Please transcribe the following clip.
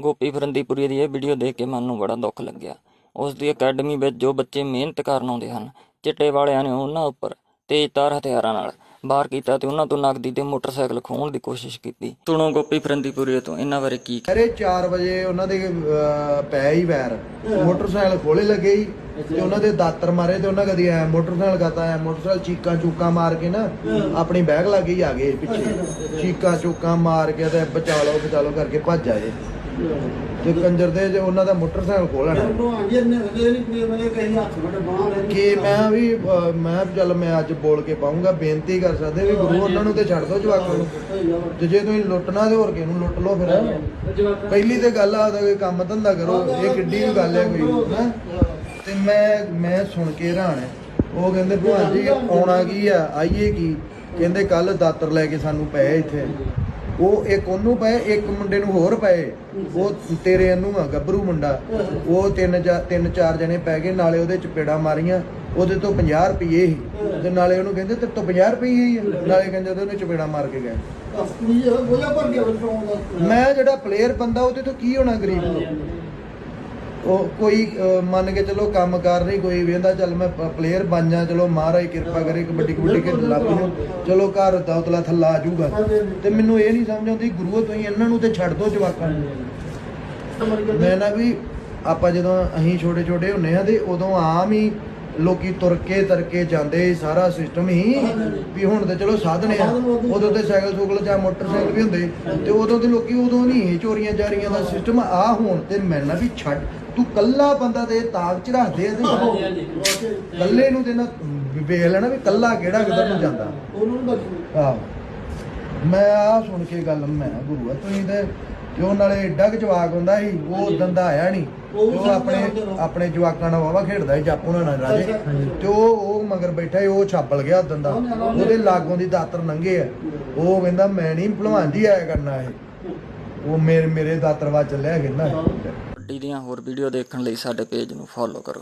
ਗੋਪੀ ਫਰੰਦੀਪੁਰੀ ਦੀ ਇਹ ਵੀਡੀਓ ਦੇਖ ਕੇ ਮਨ ਨੂੰ ਬੜਾ ਦੁੱਖ ਲੱਗਿਆ। ਉਸ ਦੀ ਅਕੈਡਮੀ ਵਿੱਚ ਜੋ ਬੱਚੇ ਮਿਹਨਤ ਕਰਨ ਆਉਂਦੇ ਹਨ ਚਿੱਟੇ ਵਾਲਿਆਂ ਨੇ ਉਹਨਾਂ ਉੱਪਰ ਤੇਜ਼ਧਾਰ ਹਥਿਆਰਾਂ ਨਾਲ ਵਾਰ ਕੀਤਾ ਤੇ ਉਹਨਾਂ ਤੋਂ ਨਕਦੀ ਤੇ ਮੋਟਰਸਾਈਕਲ ਖੋਹਣ ਦੀ ਕੋਸ਼ਿਸ਼ ਕੀਤੀ। ਸੁਣੋ ਗੋਪੀ ਫਰੰਦੀਪੁਰੀ ਤੋਂ ਇਹਨਾਂ ਬਾਰੇ ਕੀ ਅਰੇ 4 ਵਜੇ ਉਹਨਾਂ ਦੇ ਅਹ, ਪੈ ਹੀ ਵੈਰ। ਮੋਟਰਸਾਈਕਲ ਖੋਲੇ ਲੱਗੇ ਹੀ ਤੇ ਉਹਨਾਂ ਦੇ ਦਾਤਰ ਮਾਰੇ ਤੇ ਉਹਨਾਂ ਕਦੀ ਐ ਮੋਟਰਸਾਈਕਲ ਗਾਤਾ ਐ ਮੋਟਰਸਾਈਕਲ ਚੀਕਾਂ ਚੂਕਾਂ ਮਾਰ ਕੇ ਨਾ ਆਪਣੀ ਬੈਗ ਲੱਗੇ ਹੀ ਆ ਗਏ ਪਿੱਛੇ। ਚੀਕਾਂ ਚੂਕਾਂ ਮਾਰ ਕੇ ਤੇ ਬਚਾ ਲਓ ਬਚਾ ਲਓ ਕਰਕੇ ਭੱਜ ਆਏ। ਤੇ ਕੰਜਰ ਦੇ ਜੇ ਉਹਨਾਂ ਦਾ ਮੋਟਰਸਾਈਕਲ ਖੋਲਣਾ ਕਿ ਮੈਂ ਵੀ ਅਹ, ਮੈਂ ਚੱਲ ਮੈਂ ਅੱਜ ਬੋਲ ਕੇ ਪਾਉਂਗਾ ਬੇਨਤੀ ਕਰ ਸਕਦੇ ਵੀ ਗੁਰੂ ਉਹਨਾਂ ਨੂੰ ਤੇ ਛੱਡ ਦਿਓ ਜਵਾਕਾਂ ਨੂੰ। ਤੇ ਜੇ ਤੁਸੀਂ ਲੁੱਟਣਾ ਤੇ ਹੋਰ ਕਿਹਨੂੰ ਲੁੱਟ ਲਓ ਫਿਰ। ਪਹਿਲੀ ਤੇ ਗੱਲ ਆ ਤਾਂ ਕੋਈ ਕੰਮ ਧੰਦਾ ਕਰੋ ਇਹ ਕਿੱਡੀ ਵੀ ਗੱਲ ਹੈ ਕੋਈ ਹੈਂ? ਤੇ ਮੈਂ ਮੈਂ ਸੁਣ ਕੇ ਹੈਰਾਨ ਹੈ ਉਹ ਕਹਿੰਦੇ ਭਗਵਾਨ ਜੀ ਆਉਣਾ ਕੀ ਆ? ਆਈਏ ਕੀ? ਕਹਿੰਦੇ ਕੱਲ ਦਾਤਰ ਲੈ ਕੇ ਸਾਨੂੰ ਪਏ ਇੱਥੇ। ਉਹ ਇੱਕ ਉਹਨੂੰ ਪਏ ਇੱਕ ਮੁੰਡੇ ਨੂੰ ਹੋਰ ਪਏ। ਉਹ ਤੇਰੇ ਨੂੰ ਆ ਗੱਭਰੂ ਮੁੰਡਾ। ਉਹ ਤਿੰਨ ਜਾਂ ਤਿੰਨ ਚਾਰ ਜਣੇ ਪੈ ਗਏ ਨਾਲੇ ਉਹਦੇ ਚਪੇੜਾ ਮਾਰੀਆਂ। ਉਹਦੇ ਤੋਂ 50 ਰੁਪਏ ਸੀ। ਤੇ ਨਾਲੇ ਉਹਨੂੰ ਕਹਿੰਦੇ ਤੇ ਤੋਂ 50 ਰੁਪਏ ਹੀ ਆ। ਨਾਲੇ ਕਹਿੰਦੇ ਉਹਦੇ ਚਪੇੜਾ ਮਾਰ ਕੇ ਗਏ। ਮੈਂ ਜਿਹੜਾ ਪਲੇਅਰ ਬੰਦਾ ਉਹਦੇ ਤੋਂ ਕੀ ਹੋਣਾ ਗਰੀਬ? ਤੋਂ ਉਹ ਕੋਈ ਮੰਨ ਕੇ ਚਲੋ ਕੰਮ ਕਰ ਨਹੀਂ ਕੋਈ ਵੇਂਦਾ ਚੱਲ ਮੈਂ ਪਲੇਅਰ ਬਣ ਜਾ, ਚਲੋ ਮਹਾਰਾਜ ਕਿਰਪਾ ਕਰੇ ਕਬੱਡੀ ਕਬੱਡੀ ਖੇਡ ਲੱਗ ਨੂੰ ਚਲੋ ਘਰ ਦਾ ਉਤਲਾ ਥੱਲਾ ਆ ਜਾਊਗਾ। ਤੇ ਮੈਨੂੰ ਇਹ ਨਹੀਂ ਸਮਝ ਆਉਂਦੀ ਗੁਰੂਓ ਤੁਸੀਂ ਇਹਨਾਂ ਨੂੰ ਤੇ ਛੱਡ ਦੋ ਜਵਾਕਾਂ ਨੂੰ। ਮੈਂ ਨਾ ਵੀ ਆਪਾਂ ਜਦੋਂ ਅਸੀਂ ਛੋਟੇ ਛੋਟੇ ਹੁੰਨੇ ਆ ਤੇ ਉਦੋਂ ਆਮ ਹੀ ਲੋਕੀ ਤੁਰ ਕੇ ਤਰ ਕੇ ਜਾਂਦੇ ਸਾਰਾ ਸਿਸਟਮ ਹੀ ਵੀ ਹੁਣ ਤੇ ਚਲੋ ਸਾਧਨ ਆ। ਉਦੋਂ ਤੇ ਸਾਈਕਲ ਸੁਕਲ ਜਾਂ ਮੋਟਰਸਾਈਕਲ ਵੀ ਹੁੰਦੇ ਤੇ ਉਦੋਂ ਤੇ ਲੋਕੀ ਉਦੋਂ ਨਹੀਂ ਸੀ ਚੋਰੀਆਂ ਚਾਰੀਆਂ ਦਾ ਸਿਸਟਮ ਆ। ਹੁਣ ਤੇ ਮੈਂ ਨਾ ਵੀ ਛੱਡ। ਤੂੰ ਕੱਲਾ ਬੰਦਾ ਤੇ ਤਾਕ ਚ ਰੱਖਦੇ ਆ ਤੇ ਕੱਲੇ ਨੂੰ ਤੇ ਨਾ ਵੇਖ ਲੈਣਾ ਵੀ ਕੱਲਾ ਕਿਹੜਾ ਕਿੱਧਰ ਨੂੰ ਜਾਂਦਾ। ਆਹ। ਮੈਂ ਆ ਸੁਣ ਕੇ ਗੱਲ ਮੈਂ ਕਿਹਾ, ਗੁਰੂ ਆ ਤੁਸੀਂ ਤੇ ਤੇ ਉਹ ਨਾਲੇ ਏਡਾ ਕੁ ਜਵਾਕ ਹੁੰਦਾ ਸੀ ਉਹ ਉਦੋਂ ਦਾ ਆਇਆ ਨਹੀਂ ਉਹ ਆਪਣੇ। ਆਪਣੇ ਜਵਾਕਾਂ ਨਾਲ ਵਾਵਾ ਖੇਡਦਾ ਸੀ ਜਾਪੂ ਨਾਲ ਰਾਜੇ। ਤੇ ਉਹ ਉਹ ਮਗਰ ਬੈਠਾ ਸੀ ਉਹ ਛਾਪਲ ਗਿਆ ਉਦੋਂ ਦਾ ਉਹਦੇ ਲਾਗੋਂ ਦੀ ਦਾਤਰ ਨੰਗੇ ਆ। ਉਹ ਕਹਿੰਦਾ ਮੈਂ ਨਹੀਂ ਭਲਵਾਨ ਜੀ ਆਇਆ ਕਰਨਾ ਇਹ ਉਹ ਮੇਰੇ ਮੇਰੇ ਦਾਤਰ ਵਾ ਚੱਲਿਆ ਕਹਿੰਦਾ ਕਬੱਡੀ ਦੀਆਂ ਹੋਰ ਵੀਡੀਓ ਦੇਖਣ ਲਈ ਸਾਡੇ ਪੇਜ ਨੂੰ ਫੋਲੋ ਕਰੋ।